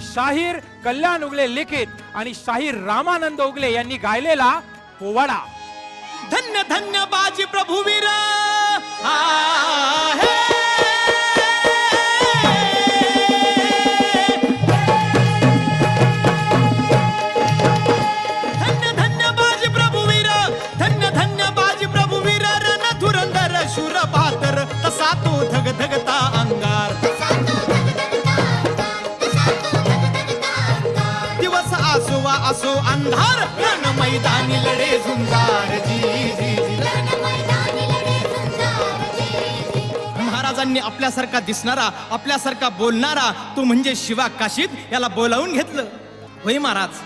शाहीर कल्याण उगले लिखित आणि शाहीर रामानंद उगले यांनी गायलेला पोवाडा. धन्य धन्य बाजी प्रभुवीर असो अंधार रण मैदानी लढे झुंजार. जी महाराजांनी आपल्यासारखा दिसणारा आपल्यासारखा बोलणारा तो म्हणजे शिवा काशीद याला बोलावून घेतलं. होय महाराज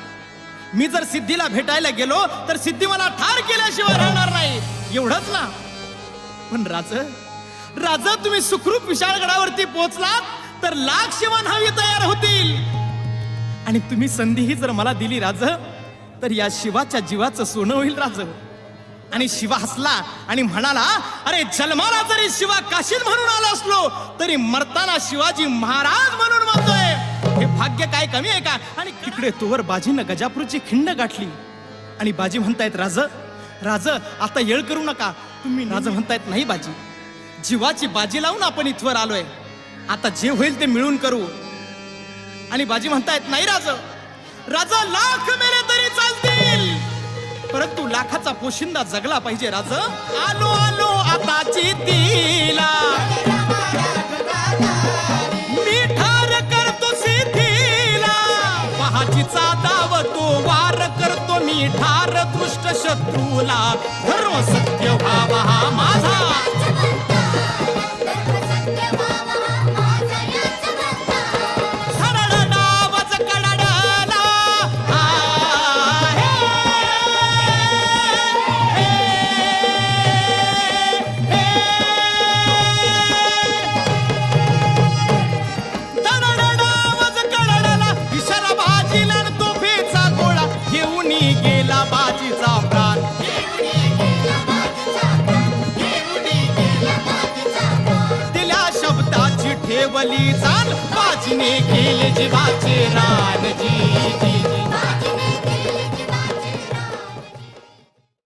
मी जर सिद्धीला भेटायला गेलो तर सिद्धी मला ठार केल्याशिवाय राहणार नाही. एवढंच ना? पण राज राजा तुम्ही सुखरूप विशाळगडावरती पोहोचलात तर लाख शिवण हवी तयार होतील. आणि तुम्ही संधी ही जर मला दिली राज तर या शिवाच्या जीवाचं सोनं होईल राज. आणि शिवा हसला आणि म्हणाला अरे जन्माला जरी शिवा काशीत म्हणून आला असलो तरी मरताना शिवाजी महाराज म्हणून म्हणतोय हे भाग्य काय कमी आहे का? आणि तिकडे तोवर बाजीनं गजापूरची खिंड गाठली. आणि बाजी म्हणतायत राज राज आता येळ करू नका. तुम्ही राज म्हणतायत नाही बाजी जीवाची बाजी लावून आपण इथवर आलोय. आता जे होईल ते मिळून करू. आणि बाजी म्हणतायत नाही राज राजा लाख मेले तरी चालतील. परंतु लाखाचा पोशिंदा जगला पाहिजे राज. आलो आलो आता चितीला मी ठार करतो सिद्धीला. पहाजीचा दाव तो वार करतो मी ठार दृष्ट शत्रूला. धर्म सत्य व्हावा ठेवली चाल बाजीने केले जीवाचे रान.